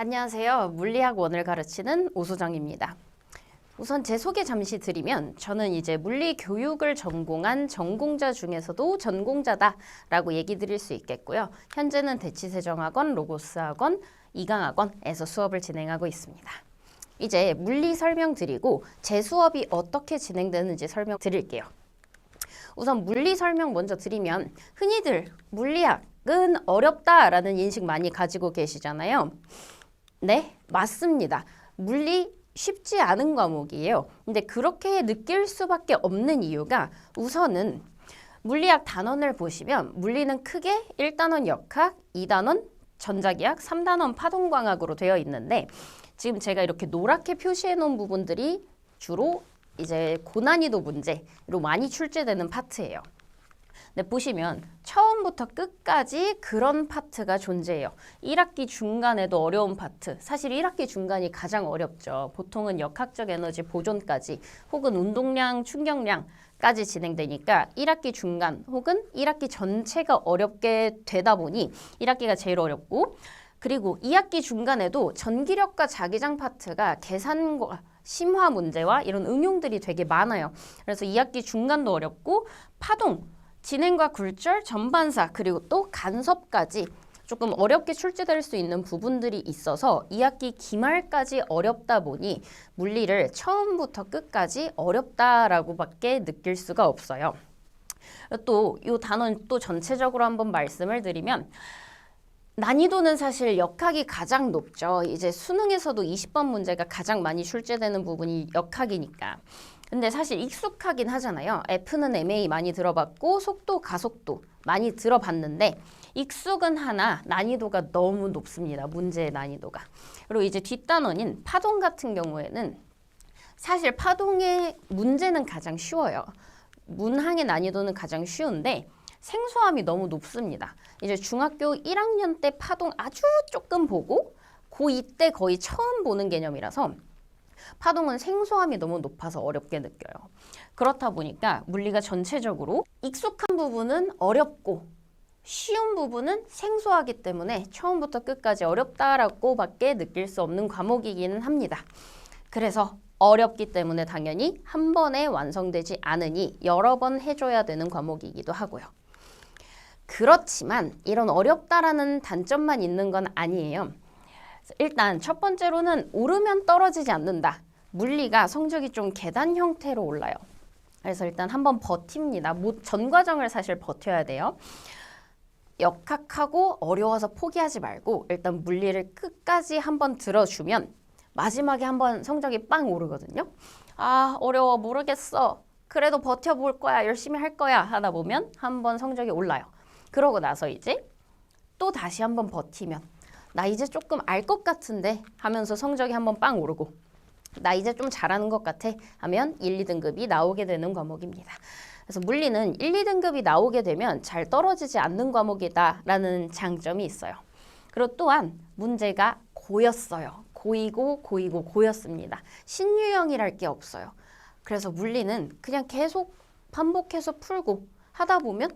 안녕하세요. 물리학 원을 가르치는 오수정입니다. 우선 제 소개 잠시 드리면 저는 이제 물리 교육을 전공한 전공자 중에서도 전공자다라고 얘기 드릴 수 있겠고요. 현재는 대치세정학원, 로고스학원, 이강학원에서 수업을 진행하고 있습니다. 이제 물리 설명드리고 제 수업이 어떻게 진행되는지 설명드릴게요. 우선 물리 설명 먼저 드리면 흔히들 물리학은 어렵다라는 인식 많이 가지고 계시잖아요. 네, 맞습니다. 물리 쉽지 않은 과목이에요. 근데 그렇게 느낄 수밖에 없는 이유가 우선은 물리학 단원을 보시면 물리는 크게 1단원 역학, 2단원 전자기학, 3단원 파동광학으로 되어 있는데 지금 제가 이렇게 노랗게 표시해 놓은 부분들이 주로 이제 고난이도 문제로 많이 출제되는 파트예요. 근데 보시면 처음부터 끝까지 그런 파트가 존재해요. 1학기 중간에도 어려운 파트. 사실 1학기 중간이 가장 어렵죠. 보통은 역학적 에너지 보존까지 혹은 운동량, 충격량 까지 진행되니까 1학기 중간 혹은 1학기 전체가 어렵게 되다 보니 1학기가 제일 어렵고 그리고 2학기 중간에도 전기력과 자기장 파트가 계산과 심화 문제와 이런 응용들이 되게 많아요. 그래서 2학기 중간도 어렵고 파동, 진행과 굴절, 전반사 그리고 또 간섭까지 조금 어렵게 출제될 수 있는 부분들이 있어서 2학기 기말까지 어렵다 보니 물리를 처음부터 끝까지 어렵다라고밖에 느낄 수가 없어요. 또 이 단원 또 전체적으로 한번 말씀을 드리면 난이도는 사실 역학이 가장 높죠. 이제 수능에서도 20번 문제가 가장 많이 출제되는 부분이 역학이니까. 근데 사실 익숙하긴 하잖아요. F는 MA 많이 들어봤고 속도, 가속도 많이 들어봤는데 익숙은 하나 난이도가 너무 높습니다. 문제의 난이도가. 그리고 이제 뒷단원인 파동 같은 경우에는 사실 파동의 문제는 가장 쉬워요. 문항의 난이도는 가장 쉬운데 생소함이 너무 높습니다. 이제 중학교 1학년 때 파동 아주 조금 보고 고2 때 거의 처음 보는 개념이라서 파동은 생소함이 너무 높아서 어렵게 느껴요. 그렇다 보니까 물리가 전체적으로 익숙한 부분은 어렵고 쉬운 부분은 생소하기 때문에 처음부터 끝까지 어렵다라고밖에 느낄 수 없는 과목이기는 합니다. 그래서 어렵기 때문에 당연히 한 번에 완성되지 않으니 여러 번 해줘야 되는 과목이기도 하고요. 그렇지만 이런 어렵다라는 단점만 있는 건 아니에요. 일단 첫 번째로는 오르면 떨어지지 않는다. 물리가 성적이 좀 계단 형태로 올라요. 그래서 일단 한번 버팁니다. 모- 전 과정을 사실 버텨야 돼요. 역학하고 어려워서 포기하지 말고 일단 물리를 끝까지 한번 들어주면 마지막에 한번 성적이 빵 오르거든요. 아, 어려워 모르겠어. 그래도 버텨볼 거야. 열심히 할 거야. 하다 보면 한번 성적이 올라요. 그러고 나서 이제 또 다시 한번 버티면 나 이제 조금 알 것 같은데 하면서 성적이 한번 빵 오르고 나 이제 좀 잘하는 것 같아 하면 1, 2등급이 나오게 되는 과목입니다. 그래서 물리는 1, 2등급이 나오게 되면 잘 떨어지지 않는 과목이다라는 장점이 있어요. 그리고 또한 문제가 고였어요. 고이고 고이고 고였습니다. 신유형이랄 게 없어요. 그래서 물리는 그냥 계속 반복해서 풀고 하다 보면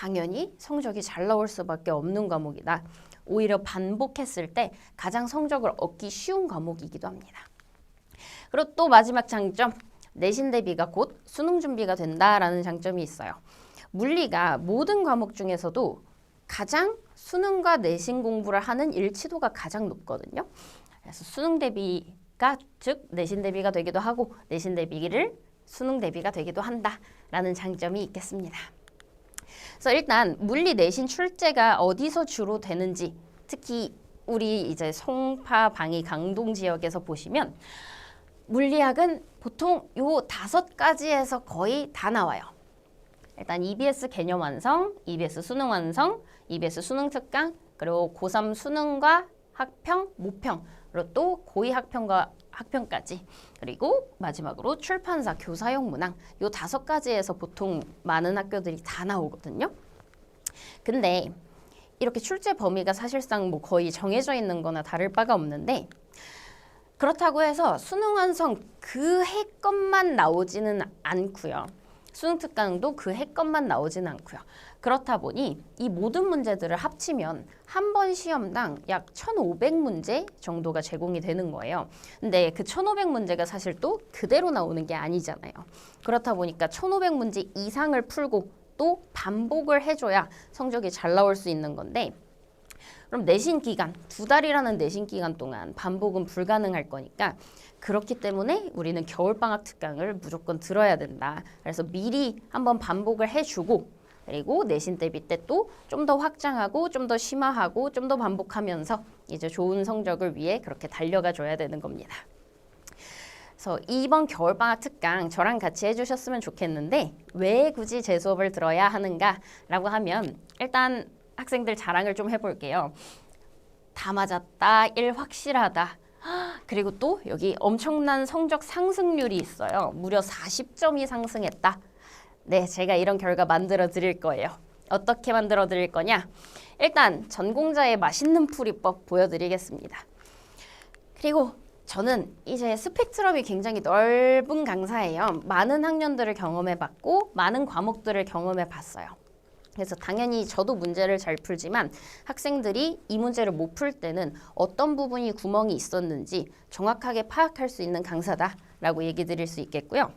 당연히 성적이 잘 나올 수밖에 없는 과목이다. 오히려 반복했을 때 가장 성적을 얻기 쉬운 과목이기도 합니다. 그리고 또 마지막 장점, 내신 대비가 곧 수능 준비가 된다라는 장점이 있어요. 물리가 모든 과목 중에서도 가장 수능과 내신 공부를 하는 일치도가 가장 높거든요. 그래서 수능 대비가 즉 내신 대비가 되기도 하고 내신 대비를 수능 대비가 되기도 한다라는 장점이 있겠습니다. 그래서 일단 물리 내신 출제가 어디서 주로 되는지 특히 우리 이제 송파, 방위, 강동 지역에서 보시면 물리학은 보통 요 다섯 가지에서 거의 다 나와요. 일단 EBS 개념 완성, EBS 수능 완성, EBS 수능 특강, 그리고 고3 수능과 학평, 모평, 그리고 또 고2 학평과 학평까지 그리고 마지막으로 출판사, 교사용 문항 요 다섯 가지에서 보통 많은 학교들이 다 나오거든요. 근데 이렇게 출제 범위가 사실상 뭐 거의 정해져 있는 거나 다를 바가 없는데 그렇다고 해서 수능 완성 그 해 것만 나오지는 않고요. 수능 특강도 그 해 것만 나오지는 않고요. 그렇다 보니 이 모든 문제들을 합치면 한 번 시험당 약 1,500문제 정도가 제공이 되는 거예요. 근데 그 1,500문제가 사실 또 그대로 나오는 게 아니잖아요. 그렇다 보니까 1,500문제 이상을 풀고 또 반복을 해줘야 성적이 잘 나올 수 있는 건데 그럼 내신 기간 두 달이라는 내신 기간 동안 반복은 불가능할 거니까 그렇기 때문에 우리는 겨울방학 특강을 무조건 들어야 된다. 그래서 미리 한번 반복을 해주고 그리고 내신 대비 때 또 좀 더 확장하고 좀 더 심화하고 좀 더 반복하면서 이제 좋은 성적을 위해 그렇게 달려가 줘야 되는 겁니다. 그래서 이번 겨울방학 특강 저랑 같이 해주셨으면 좋겠는데 왜 굳이 제 수업을 들어야 하는가라고 하면 일단 학생들 자랑을 좀 해볼게요. 다 맞았다, 일 확실하다. 그리고 또 여기 엄청난 성적 상승률이 있어요. 무려 40점이 상승했다. 네, 제가 이런 결과 만들어 드릴 거예요. 어떻게 만들어 드릴 거냐? 일단 전공자의 맛있는 풀이법 보여드리겠습니다. 그리고 저는 이제 스펙트럼이 굉장히 넓은 강사예요. 많은 학년들을 경험해 봤고 많은 과목들을 경험해 봤어요. 그래서 당연히 저도 문제를 잘 풀지만 학생들이 이 문제를 못 풀 때는 어떤 부분이 구멍이 있었는지 정확하게 파악할 수 있는 강사다라고 얘기 드릴 수 있겠고요.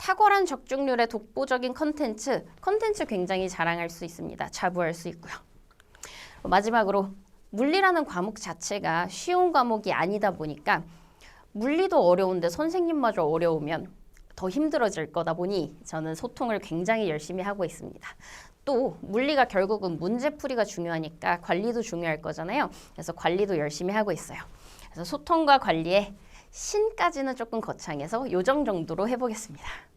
탁월한 적중률의 독보적인 컨텐츠, 컨텐츠 굉장히 자랑할 수 있습니다. 자부할 수 있고요. 마지막으로 물리라는 과목 자체가 쉬운 과목이 아니다 보니까 물리도 어려운데 선생님마저 어려우면 더 힘들어질 거다 보니 저는 소통을 굉장히 열심히 하고 있습니다. 또 물리가 결국은 문제풀이가 중요하니까 관리도 중요할 거잖아요. 그래서 관리도 열심히 하고 있어요. 그래서 소통과 관리에 신까지는 조금 거창해서 요정 정도로 해보겠습니다.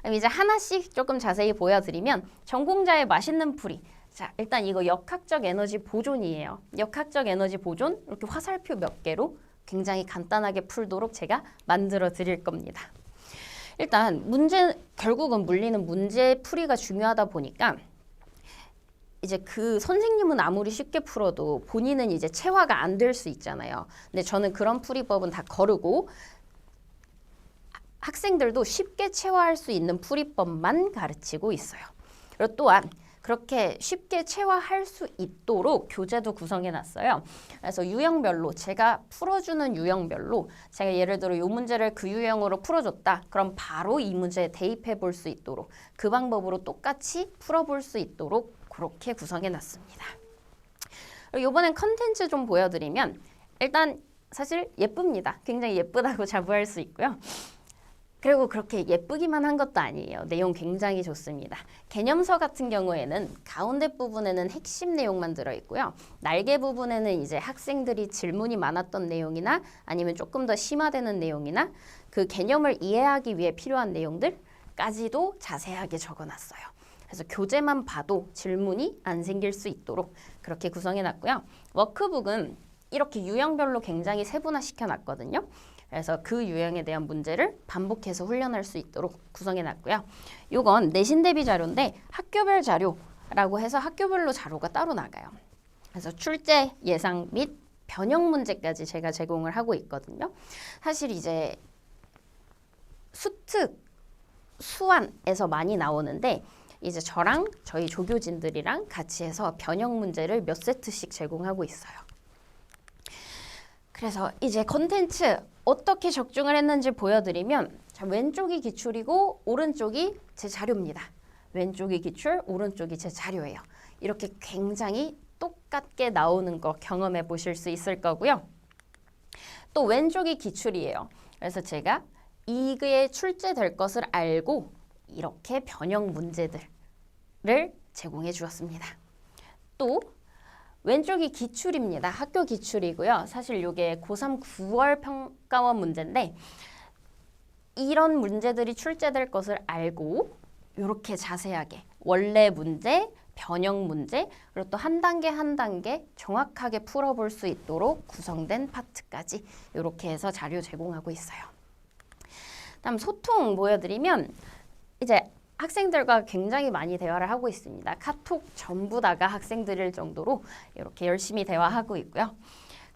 그럼 이제 하나씩 조금 자세히 보여드리면 전공자의 맛있는 풀이. 자, 일단 이거 역학적 에너지 보존이에요. 역학적 에너지 보존 이렇게 화살표 몇 개로 굉장히 간단하게 풀도록 제가 만들어 드릴 겁니다. 일단 문제 결국은 물리는 문제 풀이가 중요하다 보니까 이제 그 선생님은 아무리 쉽게 풀어도 본인은 이제 체화가 안 될 수 있잖아요. 근데 저는 그런 풀이법은 다 거르고 학생들도 쉽게 체화할 수 있는 풀이법만 가르치고 있어요. 그리고 또한 그렇게 쉽게 체화할 수 있도록 교재도 구성해 놨어요. 그래서 유형별로 제가 풀어주는 유형별로 제가 예를 들어 이 문제를 그 유형으로 풀어줬다. 그럼 바로 이 문제에 대입해 볼 수 있도록 그 방법으로 똑같이 풀어볼 수 있도록 그렇게 구성해 놨습니다. 이번엔 컨텐츠 좀 보여드리면 일단 사실 예쁩니다. 굉장히 예쁘다고 자부할 수 있고요. 그리고 그렇게 예쁘기만 한 것도 아니에요. 내용 굉장히 좋습니다. 개념서 같은 경우에는 가운데 부분에는 핵심 내용만 들어있고요. 날개 부분에는 이제 학생들이 질문이 많았던 내용이나 아니면 조금 더 심화되는 내용이나 그 개념을 이해하기 위해 필요한 내용들까지도 자세하게 적어놨어요. 그래서 교재만 봐도 질문이 안 생길 수 있도록 그렇게 구성해놨고요. 워크북은 이렇게 유형별로 굉장히 세분화시켜 놨거든요. 그래서 그 유형에 대한 문제를 반복해서 훈련할 수 있도록 구성해 놨고요. 이건 내신 대비 자료인데 학교별 자료라고 해서 학교별로 자료가 따로 나가요. 그래서 출제 예상 및 변형 문제까지 제가 제공을 하고 있거든요. 사실 이제 수특, 수완에서 많이 나오는데 이제 저랑 저희 조교진들이랑 같이 해서 변형 문제를 몇 세트씩 제공하고 있어요. 그래서 이제 컨텐츠 어떻게 적중을 했는지 보여드리면 자, 왼쪽이 기출이고 오른쪽이 제 자료입니다. 왼쪽이 기출, 오른쪽이 제 자료예요. 이렇게 굉장히 똑같게 나오는 거 경험해 보실 수 있을 거고요. 또 왼쪽이 기출이에요. 그래서 제가 이게 출제될 것을 알고 이렇게 변형 문제들을 제공해 주었습니다. 또 왼쪽이 기출입니다. 학교 기출이고요. 사실 이게 고3 9월 평가원 문제인데 이런 문제들이 출제될 것을 알고 이렇게 자세하게 원래 문제, 변형 문제, 그리고 또 한 단계 한 단계 정확하게 풀어볼 수 있도록 구성된 파트까지 이렇게 해서 자료 제공하고 있어요. 다음 소통 보여드리면 이제 학생들과 굉장히 많이 대화를 하고 있습니다. 카톡 전부 다가 학생들일 정도로 이렇게 열심히 대화하고 있고요.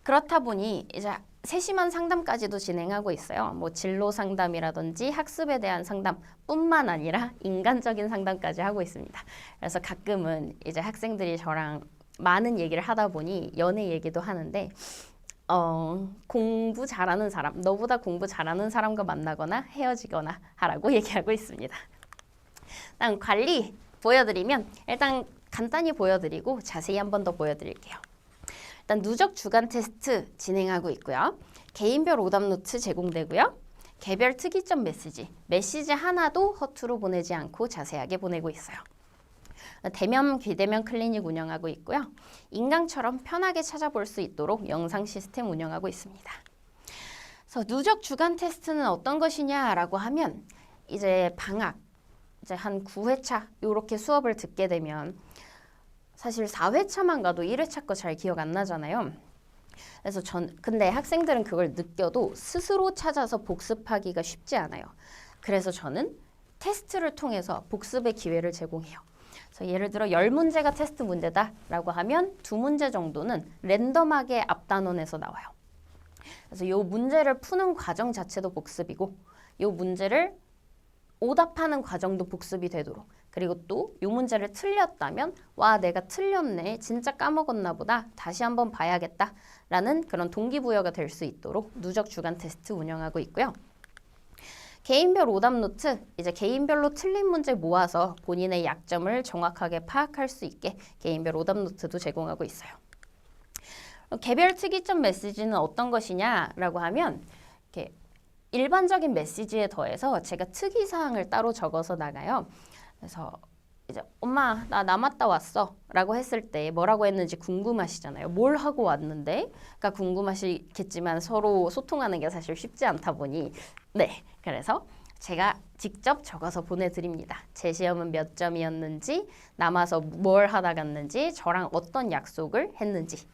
그렇다 보니 이제 세심한 상담까지도 진행하고 있어요. 뭐 진로 상담이라든지 학습에 대한 상담뿐만 아니라 인간적인 상담까지 하고 있습니다. 그래서 가끔은 이제 학생들이 저랑 많은 얘기를 하다 보니 연애 얘기도 하는데 어, 공부 잘하는 사람, 너보다 공부 잘하는 사람과 만나거나 헤어지거나 하라고 얘기하고 있습니다. 일단 관리 보여드리면 일단 간단히 보여드리고 자세히 한 번 더 보여드릴게요. 일단 누적 주간 테스트 진행하고 있고요. 개인별 오답 노트 제공되고요. 개별 특이점 메시지, 메시지 하나도 허투루 보내지 않고 자세하게 보내고 있어요. 대면 비대면 클리닉 운영하고 있고요. 인강처럼 편하게 찾아볼 수 있도록 영상 시스템 운영하고 있습니다. 그래서 누적 주간 테스트는 어떤 것이냐라고 하면 이제 방학 이제 한 9회차 요렇게 수업을 듣게 되면 사실 4회차만 가도 1회차 거 잘 기억 안 나잖아요. 그래서 전 근데 학생들은 그걸 느껴도 스스로 찾아서 복습하기가 쉽지 않아요. 그래서 저는 테스트를 통해서 복습의 기회를 제공해요. 그래서 예를 들어 10문제가 테스트 문제다라고 하면 두 문제 정도는 랜덤하게 앞단원에서 나와요. 그래서 이 문제를 푸는 과정 자체도 복습이고 이 문제를 오답하는 과정도 복습이 되도록 그리고 또 이 문제를 틀렸다면 와 내가 틀렸네 진짜 까먹었나 보다 다시 한번 봐야겠다 라는 그런 동기부여가 될 수 있도록 누적 주간 테스트 운영하고 있고요. 개인별 오답 노트 이제 개인별로 틀린 문제 모아서 본인의 약점을 정확하게 파악할 수 있게 개인별 오답 노트도 제공하고 있어요. 개별 특이점 메시지는 어떤 것이냐라고 하면 이렇게 일반적인 메시지에 더해서 제가 특이 사항을 따로 적어서 나가요. 그래서 이제 엄마 나 남았다 왔어 라고 했을 때 뭐라고 했는지 궁금하시잖아요. 뭘 하고 왔는데? 가 궁금하시겠지만 서로 소통하는 게 사실 쉽지 않다 보니 네 그래서 제가 직접 적어서 보내드립니다. 제 시험은 몇 점이었는지 남아서 뭘 하다 갔는지 저랑 어떤 약속을 했는지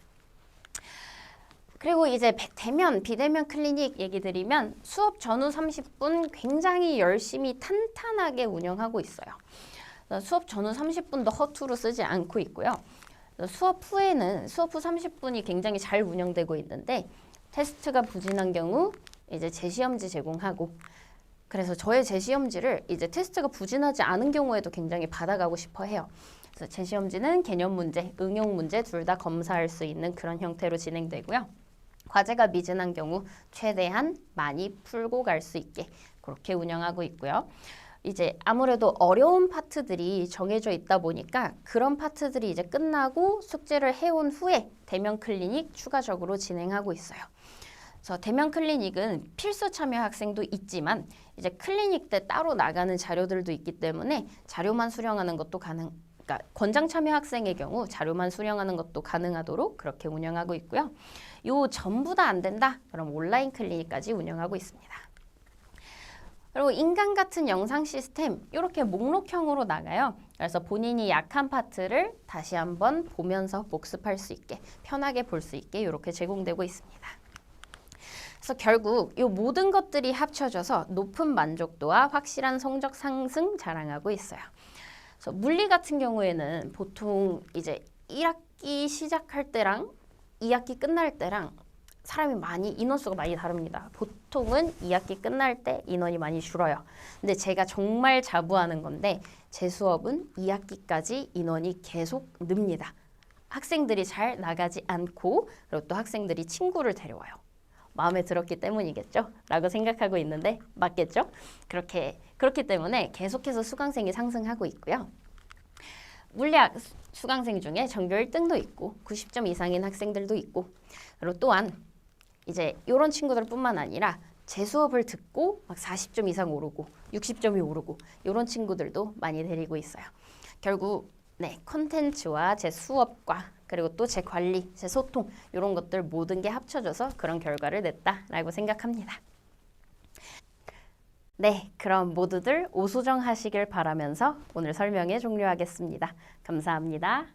그리고 이제 배- 대면, 비대면 클리닉 얘기 드리면 수업 전후 30분 굉장히 열심히 탄탄하게 운영하고 있어요. 수업 전후 30분도 허투루 쓰지 않고 있고요. 수업 후에는 수업 후 30분이 굉장히 잘 운영되고 있는데 테스트가 부진한 경우 이제 재시험지 제공하고 그래서 저의 재시험지를 이제 테스트가 부진하지 않은 경우에도 굉장히 받아가고 싶어 해요. 그래서 재시험지는 개념 문제, 응용 문제 둘 다 검사할 수 있는 그런 형태로 진행되고요. 과제가 미진한 경우 최대한 많이 풀고 갈 수 있게 그렇게 운영하고 있고요. 이제 아무래도 어려운 파트들이 정해져 있다 보니까 그런 파트들이 이제 끝나고 숙제를 해온 후에 대면 클리닉 추가적으로 진행하고 있어요. 그래서 대면 클리닉은 필수 참여 학생도 있지만 이제 클리닉 때 따로 나가는 자료들도 있기 때문에 자료만 수령하는 것도 가능. 그러니까 권장 참여 학생의 경우 자료만 수령하는 것도 가능하도록 그렇게 운영하고 있고요. 요 전부 다 안 된다. 그럼 온라인 클리닉까지 운영하고 있습니다. 그리고 인간 같은 영상 시스템 이렇게 목록형으로 나가요. 그래서 본인이 약한 파트를 다시 한번 보면서 복습할 수 있게 편하게 볼 수 있게 이렇게 제공되고 있습니다. 그래서 결국 이 모든 것들이 합쳐져서 높은 만족도와 확실한 성적 상승 자랑하고 있어요. 그래서 물리 같은 경우에는 보통 이제 1학기 시작할 때랑 2학기 끝날 때랑 사람이 많이 인원수가 많이 다릅니다. 보통은 2학기 끝날 때 인원이 많이 줄어요. 근데 제가 정말 자부하는 건데 제 수업은 2학기까지 인원이 계속 늡니다. 학생들이 잘 나가지 않고 그리고 또 학생들이 친구를 데려와요. 마음에 들었기 때문이겠죠? 라고 생각하고 있는데 맞겠죠? 그렇게 그렇기 때문에 계속해서 수강생이 상승하고 있고요. 물리학 수- 수강생 중에 전교 1등도 있고 90점 이상인 학생들도 있고 그리고 또한 이제 이런 친구들뿐만 아니라 제 수업을 듣고 막 40점 이상 오르고 60점이 오르고 이런 친구들도 많이 데리고 있어요. 결국 네 컨텐츠와 제 수업과 그리고 또 제 관리, 제 소통 이런 것들 모든 게 합쳐져서 그런 결과를 냈다라고 생각합니다. 네, 그럼 모두들 오수정 하시길 바라면서 오늘 설명에 종료하겠습니다. 감사합니다.